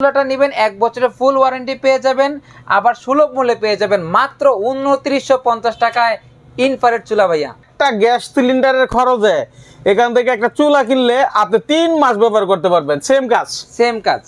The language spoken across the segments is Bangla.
চুলাটা নেবেন এক বছরের ফুল ওয়ারেন্টি পেয়ে যাবেন আবার সুলভ মূল্যে পেয়ে যাবেন মাত্র উনত্রিশশো পঞ্চাশ টাকায় ইনফারেট চুলা ভাইয়া। একটা গ্যাস সিলিন্ডারের খরচে এখান থেকে একটা চুলা কিনলে আপনি তিন মাস ব্যবহার করতে পারবেন। সেম কাজ। সেম কাজ।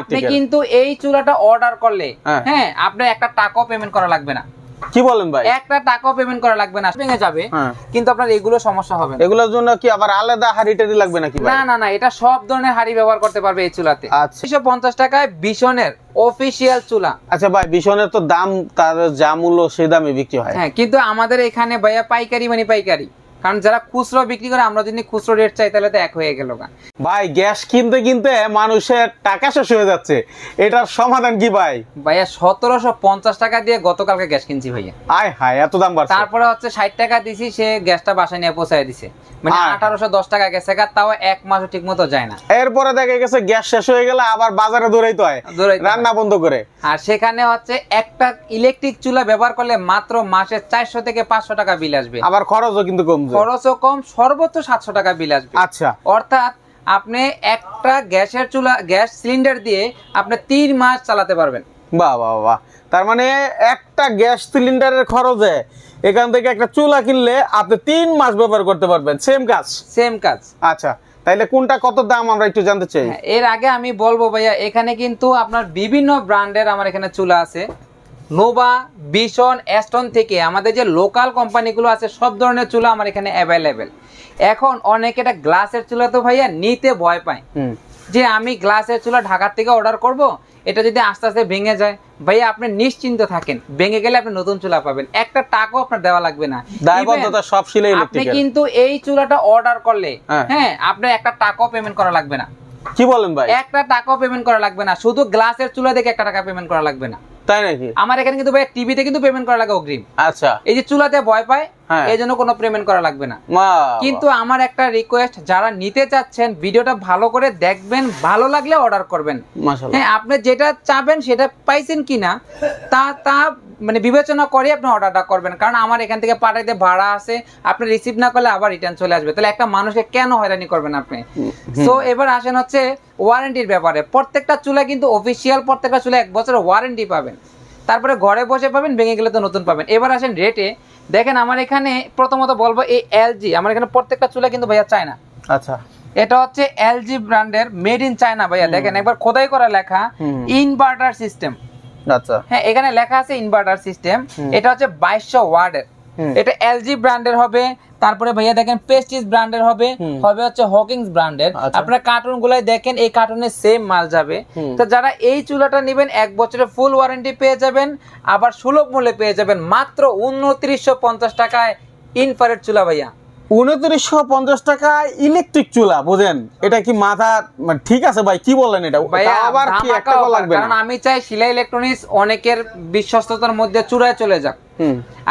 আপনি কিন্তু এই চুলাটা অর্ডার করলে হ্যাঁ। আপনি আপনার একটা টাকাও পেমেন্ট করা লাগবে না। কি বলেন ভাই? একটা টাকাও পেমেন্ট করা লাগবে না ভেঙে যাবে হ্যাঁ। কিন্তু আপনার এগুলো সমস্যা হবে না। এগুলোর জন্য কি আবার আলাদা হাড়ি টাড়ি লাগবে নাকি না না না এটা সব ধরনের হাড়ি ব্যবহার করতে পারবে এই চুলাতে। আচ্ছা। পঞ্চাশ টাকায় বিশনের অফিসিয়াল চুলা। আচ্ছা ভাই ভীষণের তো দাম তার যা মূল্য সে দামে বিক্রি হয়। হ্যাঁ কিন্তু আমাদের এখানে ভাইয়া পাইকারি মানে পাইকারি। কারণ যারা খুচরো বিক্রি করে আমরা যদি খুচরো রেট চাই তাহলে তো এক হয়ে গেল গা। ভাই গ্যাস কিনতে কিনতে মানুষের টাকা শেষ হয়ে যাচ্ছে। এটার সমাধান কি ভাই? ভাইয়া সতেরোশো পঞ্চাশ টাকা দিয়ে গতকালকে গ্যাস কিনছি ভাইয়া। আয় হায় এত দাম বাড়ছে। তারপরে হচ্ছে ষাট টাকা দিছি সে গ্যাসটা বাসায় নিয়ে পৌঁছায় দিছে। মানে আঠারোশো দশ টাকা গেছে তাও এক মাসও ঠিক মতো যায় না। এরপরে দেখা গেছে গ্যাস শেষ হয়ে গেলে আবার বাজারে দৌড়াইতে হয়। দৌড়াইতে হয়। রান্না বন্ধ করে। আর সেখানে হচ্ছে একটা ইলেকট্রিক চুলা ব্যবহার করলে মাত্র মাসে চারশো থেকে পাঁচশো টাকা বিল আসবে। আবার খরচও কিন্তু কমছে। খরচও কম সর্বোচ্চ সাতশো টাকা বিল আসবে। আচ্ছা। অর্থাৎ আপনি একটা গ্যাসের চুলা গ্যাস সিলিন্ডার দিয়ে আপনি তিন মাস চালাতে পারবেন। বাহ বাহ বাহ। তার মানে একটা গ্যাস সিলিন্ডারের খরচে এখান থেকে একটা চুলা কিনলে আপনি তিন মাস ব্যবহার করতে পারবেন। সেম কাজ? সেম কাজ। আচ্ছা তাইলে কোনটা কত দাম আমরা একটু জানতে চাই? হ্যাঁ, এর আগে আমি বলব ভাইয়া এখানে কিন্তু আপনার বিভিন্ন ব্র্যান্ডের আমার এখানে চুলা আছে। নোভা বিশন অ্যাস্টন থেকে আমাদের যে লোকাল কোম্পানিগুলো আছে সব ধরনের চুলা আমার এখানে অ্যাভেলেবেল এখন অনেকে এটা গ্লাসের চুলা তো ভাইয়া নিতে ভয় পায়। যে আমি গ্লাসের চুলা ঢাকার থেকে অর্ডার করব এটা যদি আস্তে আস্তে ভেঙে যায় ভাইয়া আপনি নিশ্চিন্ত থাকেন ভেঙে গেলে আপনি নতুন চুলা পাবেন। একটা টাকাও আপনার দেওয়া লাগবে না। দায়বদ্ধতা সব শিলে আপনি কিন্তু এই চুলাটা অর্ডার করলে হ্যাঁ। হ্যাঁ আপনার একটা টাকাও পেমেন্ট করা লাগবে না। কি বলেন ভাই? একটা টাকাও পেমেন্ট করা লাগবে না। শুধু গ্লাসের চুলা দেখে একটা টাকা পেমেন্ট করা লাগবে না। তাই নাকি? আমার এখানে কিন্তু ভাই টিভিতে কিন্তু পেমেন্ট করা লাগে অগ্রিম। আচ্ছা। এই যে চুলাতে ভয় পায় হ্যাঁ। এই জন্য কোনো পেমেন্ট করা লাগবে না। কিন্তু আমার একটা রিকোয়েস্ট যারা নিতে চাচ্ছেন ভিডিওটা ভালো করে দেখবেন ভালো লাগলে অর্ডার করবেন। হ্যাঁ আপনি যেটা চাবেন সেটা পাইছেন কিনা তা তা মানে বিবেচনা করে আপনি অর্ডারটা করবেন। কারণ আমার এখান থেকে পাঠাইতে ভাড়া আছে আপনি রিসিভ না করলে আবার রিটার্ন চলে আসবে। তাহলে একটা মানুষকে কেন হয়রানি করবেন আপনি? সো এবার আসেন হচ্ছে ওয়ারেন্টির ব্যাপারে। প্রত্যেকটা চুলা কিন্তু অফিসিয়াল প্রত্যেকটা চুলা এক বছরের ওয়ারেন্টি পাবেন। তারপরে ঘরে বসে পাবেন ভেঙে গেলে তো নতুন পাবেন। এবার আসেন রেটে দেখেন আমার এখানে প্রথমত বলব এই এলজি আমার এখানে প্রত্যেকটা চুলা কিন্তু ভাইয়া চায় না আচ্ছা। এটা হচ্ছে এলজি ব্র্যান্ডের মেড ইন চায়না ভাইয়া। দেখেন একবার খোদাই করা লেখা ইনভার্টার সিস্টেম আচ্ছা। হ্যাঁ এখানে লেখা আছে ইনভার্টার সিস্টেম এটা হচ্ছে বাইশশো ওয়ার্ডের। এটা এলজি ব্র্যান্ডের হবে। তারপরে ভাইয়া দেখেন পেস্টিস ব্র্যান্ডের হবে। হবে হচ্ছে হকিংস ব্র্যান্ডের। আচ্ছা। আপনারা কার্টুন গুলাই দেখেন এই কার্টুনের সেম মাল যাবে। তো যারা এই চুলাটা নেবেন এক বছরের ফুল ওয়ারেন্টি পেয়ে যাবেন আবার সুলভ মূল্যে পেয়ে যাবেন মাত্র উনত্রিশশো পঞ্চাশ টাকায় ইনফারেট চুলা ভাইয়া। উনত্রিশশো পঞ্চাশ টাকা ইলেকট্রিক চুলা বুঝেন? এটা কি মাথা ঠিক আছে ভাই কি বললেন এটা? আবার কি একটা লাগবে কারণ আমি চাই শিলা ইলেকট্রনিক্স অনেকের বিশ্বস্ততার মধ্যে চূড়ায় চলে যাক।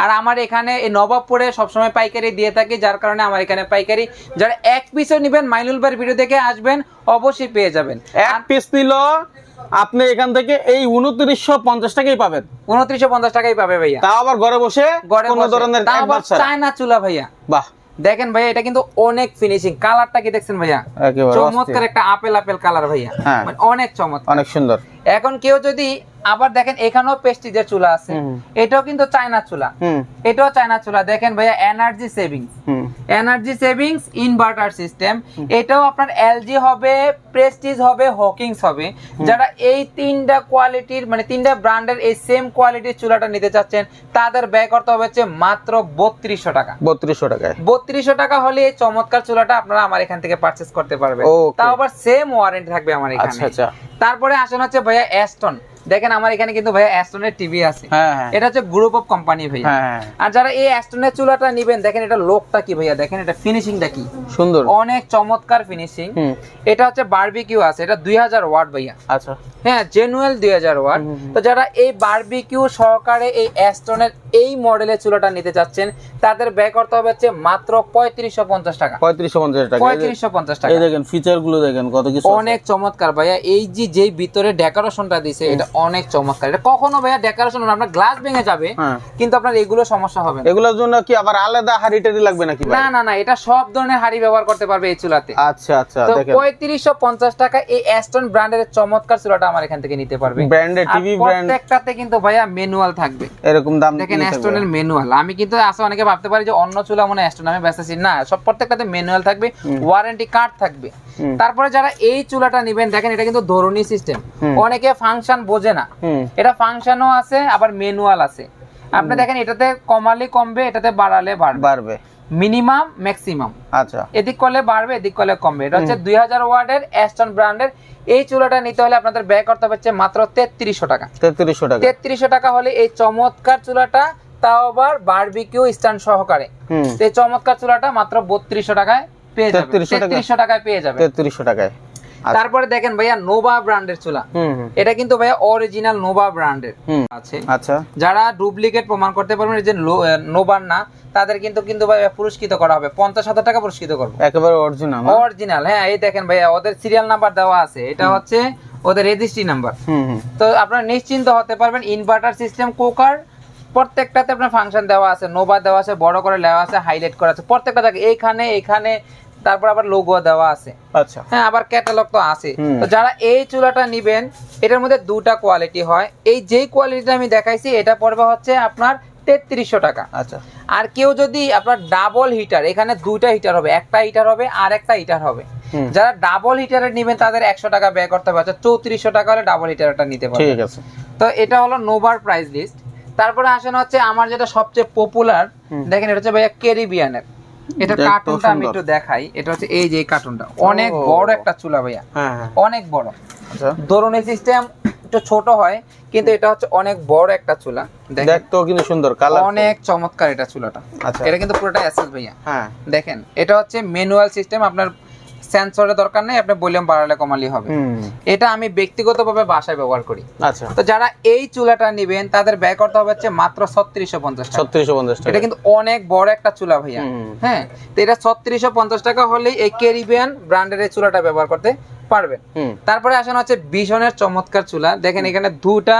আর আমার এখানে এই নবাবপুরে সবসময় পাইকারি দিয়ে থাকি যার কারণে আমার এখানে পাইকারি যারা এক পিসও নেবেন মাইনুল ভাইয়ের ভিডিও দেখে আসবেন অবশ্যই পেয়ে যাবেন। এক পিস নিল আপনি এখান থেকে এই উনত্রিশশো পঞ্চাশ টাকাই পাবেন। উনত্রিশশো পঞ্চাশ টাকাই পাবে ভাইয়া। তাও আবার ঘরে বসে ঘরে কোনো ধরনের চায়না চুলা ভাইয়া। বাহ। দেখেন ভাইয়া এটা কিন্তু অনেক ফিনিশিং কালারটা কি দেখছেন ভাইয়া? চমৎকার একটা আপেল আপেল কালার ভাইয়া। হ্যাঁ। মানে অনেক চমৎকার। অনেক সুন্দর। এখন কেউ যদি আবার দেখেন এখানেও পেস্টিজের চুলা আছে। এটাও কিন্তু চায়না চুলা। এটাও চায়না চুলা। দেখেন ভাইয়া energy savings energy savings inverter system এটাও আপনার এলজি হবে প্রেস্টিজ হবে হকিংস হবে। যারা এই তিনটা কোয়ালিটির মানে তিনটা ব্র্যান্ডের এই সেম কোয়ালিটির চুলাটা নিতে চাচ্ছেন তাদের ব্যয় করতে হবে হচ্ছে মাত্র বত্রিশশো টাকা। বত্রিশশো টাকা বত্রিশশো টাকা হলে এই চমৎকার চুলাটা আপনারা আমার এখান থেকে পারচেস করতে পারবেন। তাও আবার সেম ওয়ারেন্টি থাকবে আমার এখানে। আচ্ছা। আচ্ছা তারপরে আসেন হচ্ছে ভাইয়া অ্যাস্টন দেখেন আমার এখানে কিন্তু ভাইয়া অ্যাস্টনের টিভি আছে। হ্যাঁ হ্যাঁ। এটা হচ্ছে গ্রুপ অফ কোম্পানি ভাইয়া। হ্যাঁ আর যারা এই অ্যাস্টনের চুলাটা নিবেন দেখেন এটা লোকটা কি ভাইয়া? দেখেন এটা ফিনিশিংটা কি? সুন্দর। অনেক চমৎকার ফিনিশিং এটা হচ্ছে বারবিকিউ আছে এটা দুই হাজার ওয়াট ভাইয়া। আচ্ছা। হ্যাঁ জেনুয়েল দুই হাজার ওয়াট। হুম, হুম। তো যারা এই বারবিকিউ সহকারে এই অ্যাস্টনের এই মডেলের চুলাটা নিতে চাচ্ছেন তাদের ব্যয় করতে হবে হচ্ছে মাত্র পঁয়ত্রিশশো পঞ্চাশ টাকা। পঁয়ত্রিশশো পঞ্চাশ টাকা। পঁয়ত্রিশশো পঞ্চাশ টাকা। দেখেন ফিচারগুলো দেখেন কত কিছু অনেক চমৎকার ভাইয়া। এই যে যেই ভিতরে ডেকোরেশনটা দিছে এটা অনেক চমৎকার। এটা কখনো ভাইয়া ডেকোরেশন আপনার গ্লাস ভেঙে যাবে হ্যাঁ। কিন্তু আপনার এগুলো সমস্যা হবে এগুলোর জন্য কি আবার আলাদা হাড়ি টাড়ি লাগবে নাকি না না না এটা সব ধরনের হাড়ি ব্যবহার করতে পারবে এই চুলাতে। আচ্ছা আচ্ছা তো দেখেন। পঁয়ত্রিশশো পঞ্চাশ টাকা এই অ্যাস্টন ব্র্যান্ডের চমৎকার চুলাটা আমার এখান থেকে নিতে পারবে। ব্র্যান্ডেড টিভি ব্র্যান্ড প্রত্যেকটাতে কিন্তু ভাইয়া ম্যানুয়াল থাকবে। এরকম দাম দেখেন অ্যাস্টনের ম্যানুয়াল আমি কিন্তু আসে অনেকে ভাবতে পারি যে অন্য চুলা মনে অ্যাস্টন আমি ব্যস্তাছি না সব প্রত্যেকটাতে ম্যানুয়াল থাকবে ওয়ারেন্টি কার্ড থাকবে। তারপরে যারা এই চুলাটা নেবেন দেখেন এটা কিন্তু ধরনী সিস্টেম অনেকে ফাংশন বোঝে না। এটা ফাংশনও আছে আবার ম্যানুয়াল আছে। আপনি দেখেন এটাতে কমালে কমবে এটাতে বাড়ালে বাড়বে। Minimum maximum. আচ্ছা। এদিক করলে বাড়বে এদিক করলে কমবে। এটা হচ্ছে দুই হাজার ওয়ার্ডের অ্যাস্টন ব্র্যান্ডের এই চুলাটা নিতে হলে আপনাদের ব্যয় করতে হচ্ছে মাত্র তেত্রিশশো টাকা। তেত্রিশশো টাকা। তেত্রিশশো টাকা হলে এই চমৎকার চুলাটা তাও আবার বারবিকিউ স্ট্যান্ড সহকারে। এই চমৎকার চুলাটা মাত্র বত্রিশশো টাকায় পেয়ে যাবে 3300 তেত্রিশশো টাকায় পেয়ে যাবে তেত্রিশশো টাকায়। তারপরে দেখেন ভাইয়া নোভা ব্র্যান্ডের চুলা। এটা কিন্তু ভাইয়া অরিজিনাল নোভা ব্র্যান্ডের আছে। আচ্ছা। যারা ডুপ্লিকেট প্রমাণ করতে পারবেন যে নোবার না তাদের কিন্তু কিন্তু ভাইয়া পুরস্কৃত করা হবে। পঞ্চাশ হাজার টাকা পুরস্কৃত করব। একেবারে অরিজিনাল অরিজিনাল হ্যাঁ এই দেখেন ভাইয়া ওদের সিরিয়াল নাম্বার দেওয়া আছে। এটা হচ্ছে ওদের রেজিস্ট্রি নাম্বার তো আপনারা নিশ্চিন্ত হতে পারবেন ইনভার্টার সিস্টেম কুকার প্রত্যেকটাতে আপনার ফাংশন দেওয়া আছে নোভা দেওয়া আছে বড় করে দেওয়া আছে হাইলাইট করা আছে। প্রত্যেকটা জায়গায় এইখানে এইখানে তারপর আবার লোগো দেওয়া আছে। আচ্ছা। হ্যাঁ আবার ক্যাটালগ তো আছে। তো যারা এই চুলাটা নিবেন এটার মধ্যে দুটা কোয়ালিটি হয়। এই যেই কোয়ালিটিটা আমি দেখাইছি এটা পড়বে হচ্ছে আপনার তেত্রিশশো টাকা। আচ্ছা। আর কেউ যদি আপনার ডাবল হিটার এখানে দুইটা হিটার হবে। একটা হিটার হবে আর একটা হিটার হবে। যারা ডাবল হিটারের নেবেন তাদের একশো টাকা ব্যয় করতে হবে। আচ্ছা চৌত্রিশশো টাকা হলে ডাবল হিটারটা নিতে পারবে ঠিক আছে। তো এটা হলো নোভার প্রাইস লিস্ট। তারপরে আসেন হচ্ছে আমার যেটা সবচেয়ে পপুলার দেখেন এটা হচ্ছে ভাইয়া ক্যারিবিয়ানের এটা কার্টুনটা আমি একটু দেখাই। এটা হচ্ছে এই যে কার্টুনটা অনেক বড় একটা চুলা ভাইয়া। হ্যাঁ হ্যাঁ। অনেক বড়। আচ্ছা। ধরুন সিস্টেম একটু ছোট হয় কিন্তু এটা হচ্ছে অনেক বড় একটা চুলা। দেখতেও কিন্তু সুন্দর কালার অনেক চমৎকার এটা চুলাটা। আচ্ছা। এটা কিন্তু পুরোটা অ্যাসেস ভাইয়া। হ্যাঁ। দেখেন এটা হচ্ছে ম্যানুয়াল সিস্টেম আপনার সেন্সরের দরকার নেই আপনি ভলিউম বাড়ালে কমালি হবে। এটা আমি ব্যক্তিগতভাবে বাসায় ব্যবহার করি। আচ্ছা। তো যারা এই চুলাটা নেবেন তাদের ব্যয় করতে হবে হচ্ছে মাত্র ছত্রিশশো পঞ্চাশ টাকা। ছত্রিশশো পঞ্চাশ টাকা। এটা কিন্তু অনেক বড় একটা চুলা ভাইয়া। হ্যাঁ? তো এটা ছত্রিশশো পঞ্চাশ টাকা হলেই এই ক্যারিবিয়ান ব্র্যান্ডের এই চুলাটা ব্যবহার করতে পারবেন। তারপরে আসেন হচ্ছে বিশনের চমৎকার চুলা। দেখেন এখানে দুটা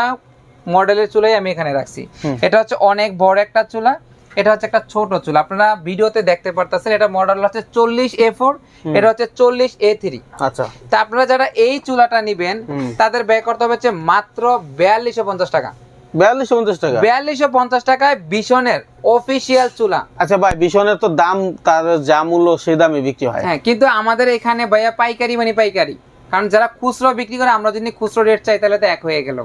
মডেলের চুলাই আমি এখানে রাখছি। এটা হচ্ছে অনেক বড় একটা চুলা। এটা হচ্ছে একটা ছোট চুলা। আপনারা ভিডিওতে দেখতে পারতেছেন এটা মডেল হচ্ছে চল্লিশ এ ফোর এটা হচ্ছে চল্লিশ এ থ্রি আচ্ছা। তা আপনারা যারা এই চুলাটা নিবেন তাদের ব্যয় করতে হবে হচ্ছে মাত্র বিয়াল্লিশশো পঞ্চাশ টাকা। বিয়াল্লিশশো পঞ্চাশ টাকা? বিয়াল্লিশশো পঞ্চাশ টাকায় বিশনের অফিসিয়াল চুলা। আচ্ছা ভাই বিশনের তো দাম তার যা মূল্য সেই দামে বিক্রি হয়। হ্যাঁ কিন্তু আমাদের এখানে ভাইয়া পাইকারি মানে পাইকারি। কারণ যারা খুচরো বিক্রি করে আমরা যদি খুচরো রেট চাই তাহলে তো এক হয়ে গেল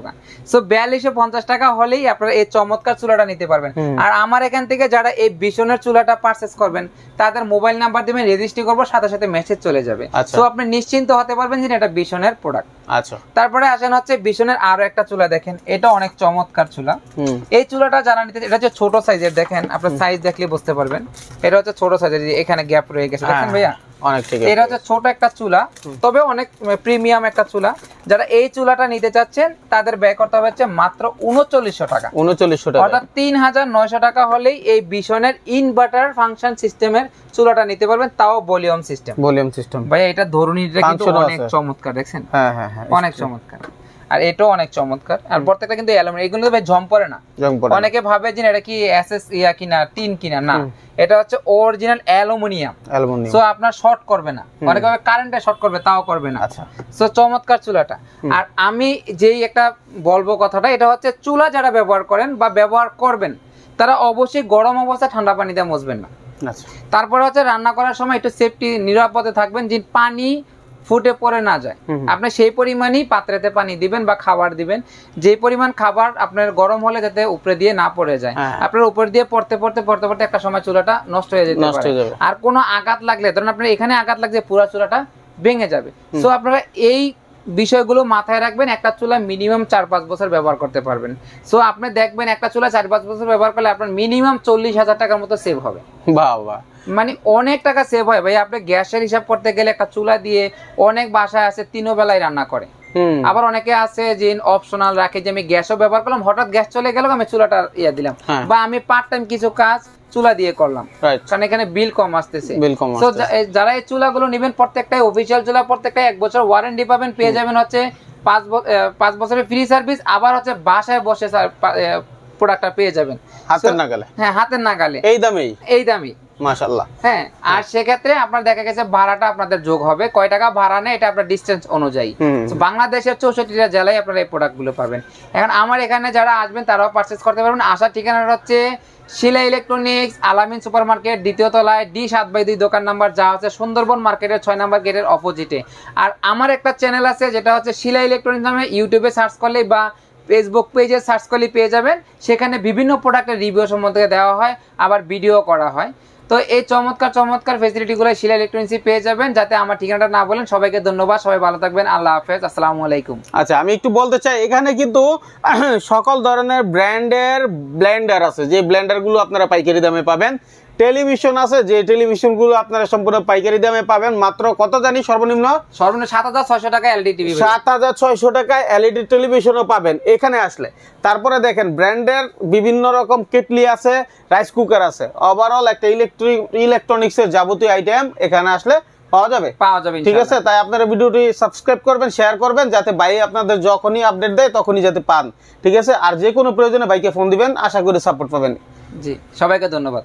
সো বিয়াল্লিশশো পঞ্চাশ টাকা হলেই আপনারা এই চমৎকার চুলাটা নিতে পারবেন। আর আমার এখান থেকে যারা এই বিশনের চুলাটা পারচেস করবেন তাদের মোবাইল নাম্বার দিবেন রেজিস্ট্রি করব সাথে সাথে মেসেজ চলে যাবে। আচ্ছা। সো আপনি নিশ্চিন্ত হতে পারবেন যে এটা বিশনের প্রোডাক্ট আচ্ছা। তারপরে আসেন হচ্ছে বিশনের আরও একটা চুলা দেখেন। এটা অনেক চমৎকার চুলা। এই চুলাটা যারা নিতে এটা হচ্ছে ছোট সাইজের দেখেন আপনার সাইজ দেখলে বুঝতে পারবেন। এটা হচ্ছে ছোট সাইজের এখানে গ্যাপ রয়ে গেছে। দেখেন হ্যাঁ, ভাইয়া অনেক ঠিক এটা হচ্ছে ছোট একটা চুলা তবে অনেক প্রিমিয়াম একটা চুলা। যারা এই চুলাটা নিতে চাচ্ছেন তাদের ব্যয় করতে হবে হচ্ছে মাত্র উনচল্লিশশো টাকা। উনচল্লিশশো টাকা। অর্থাৎ তিন হাজার নয়শো টাকা হলেই এই বিশনের ইনভার্টার ফাংশন সিস্টেমের চুলাটা নিতে পারবেন তাও ভলিউম সিস্টেম ভলিউম সিস্টেম ভাই এটা ধরুনিটা কিন্তু অনেক চমৎকার দেখছেন? হ্যাঁ হ্যাঁ হ্যাঁ। অনেক চমৎকার। আর এটাও অনেক চমৎকার। আর প্রত্যেকটা কিন্তু অ্যালুমিনিয়াম এগুলো তো ভাই জম পড়ে না। অনেকে ভাবে যে এটা কি এসএস ইয়া কিনা টিন কিনা না। এটা হচ্ছে অরিজিনাল অ্যালুমিনিয়াম অ্যালুমিনিয়াম সো আপনার শর্ট করবে না। অনেকে ভাবে কারেন্টে শর্ট করবে তাও করবে না। আচ্ছা। সো চমৎকার চুলাটা। আর আমি যেই একটা বলব কথাটা এটা হচ্ছে চুলা যারা ব্যবহার করেন বা ব্যবহার করবেন তারা অবশ্যই গরম অবস্থায় ঠান্ডা পানি দিয়ে মুছবেন না। আচ্ছা। তারপরে হচ্ছে রান্না করার সময় একটু সেফটি নিরাপদে থাকবেন যে পানি ফুটে পড়ে না যায়। আপনি সেই পরিমাণই পাত্রেতে পানি দিবেন বা খাবার দিবেন যে পরিমাণ খাবার আপনার গরম হলে যাতে উপরে দিয়ে না পড়ে যায় হ্যাঁ। আপনার উপর দিয়ে পড়তে পড়তে পড়তে পড়তে একটা সময় চুলাটা নষ্ট হয়ে যেতে পারে। আর কোনো আঘাত লাগলে ধরুন আপনার এখানে আঘাত লাগছে পুরো চুলাটা ভেঙে যাবে সো আপনারা এই বিষয়গুলো মাথায় রাখবেন একটা চুলা মিনিমাম চার পাঁচ বছর ব্যবহার করতে পারবেন। সো আপনি দেখবেন একটা চুলা চার পাঁচ বছর ব্যবহার করলে আপনার মিনিমাম চল্লিশ হাজার টাকার মতো সেভ হবে। বাহ মানে অনেক টাকা সেভ হয়। ভাই আপনি গ্যাসের হিসাব করতে গেলে একটা চুলা দিয়ে অনেক বাসায় আছে তিনও বেলায় রান্না করে। আবার অনেকে আছে যে অপশনাল রাখে যে আমি গ্যাসও ব্যবহার করলাম হঠাৎ গ্যাস চলে গেল আমি চুলাটা ইয়ে দিলাম। হ্যাঁ। বা আমি পার্ট টাইম কিছু কাজ চুলা দিয়ে করলাম। কারণ এখানে বিল কম আসতেছে। যারা এই চুলাগুলো নেবেন প্রত্যেকটাই অফিসিয়াল চুলা প্রত্যেকটাই এক বছর ওয়ারেন্টি পাবেন। পেয়ে যাবেন হচ্ছে পাঁচ পাঁচ বছরের ফ্রি সার্ভিস আবার হচ্ছে বাসায় বসে প্রোডাক্টটা পেয়ে যাবেন। হাতের নাগালে। হ্যাঁ হাতের নাগালে। এই দামেই? এই দামি মাশাল্লাহ হ্যাঁ আর সেক্ষেত্রে আপনার দেখা গেছে ভাড়াটা আপনাদের যোগ হবে। কয় টাকা ভাড়া নেয় এটা আপনার ডিস্টেন্স অনুযায়ী। বাংলাদেশের চৌষট্টিটা জেলায় আপনারা এই প্রোডাক্টগুলো পাবেন। এখন আমার এখানে যারা আসবেন তারাও পারচেস করতে পারবেন। আসার ঠিকানাটা হচ্ছে Shila electronics, Alamin super market দ্বিতীয় তলায় ডি সাত বাই দুই দোকান নাম্বার যা হচ্ছে সুন্দরবন মার্কেটের ছয় নাম্বার গেটের অপোজিটে আর আমার একটা চ্যানেল আছে, যেটা হচ্ছে শিলা ইলেকট্রনিক্স নামে ইউটিউবে সার্চ করলে বা ফেসবুক পেজে সার্চ করলে পেয়ে যাবেন। সেখানে বিভিন্ন প্রোডাক্টের রিভিউ সম্বন্ধে দেওয়া হয়, আবার ভিডিও করা হয়। তো এই চমৎকার চমৎকার ফেসিলিটি গুলো শিলা ইলেকট্রনিক্সে পেয়ে যাবেন। যাতে আমার ঠিকানাটা না বলেন, সবাইকে ধন্যবাদ, সবাই ভালো থাকবেন, আল্লাহ হাফেজ, আসসালামু আলাইকুম। আচ্ছা আমি একটু বলতে চাই, এখানে কিন্তু সকল ধরনের ব্র্যান্ডের ব্লেন্ডার আছে, যে ব্লেন্ডারগুলো আপনারা পাইকারি দামে পাবেন। টেলিভিশন আছে যে টেলিভিশনগুলো আপনারা সম্পূর্ণ পাইকারি দামে পাবেন মাত্র কত জানি সর্বনিম্ন? সর্বনিম্ন সাত হাজার ছয়শো টাকা এলডি টিভি সাত হাজার ছয়শো টাকায় এলইডি টেলিভিশনও পাবেন এখানে আসলে। তারপরে দেখেন ব্র্যান্ডের বিভিন্ন রকম কেটলি আছে রাইস কুকার আছে। ওভারঅল একটা ইলেকট্রিক ইলেকট্রনিক্সের যাবতীয় আইটেম এখানে আসলে পাওয়া যাবে। পাওয়া যাবে ঠিক আছে তাই আপনারা ভিডিওটি সাবস্ক্রাইব করবেন শেয়ার করবেন যাতে ভাই আপনাদের যখনই আপডেট দেয় তখনই যাতে পান। ঠিক আছে আর যে কোনো প্রয়োজনে বাইকে ফোন দিবেন আশা করি সাপোর্ট পাবেন। জি সবাইকে ধন্যবাদ।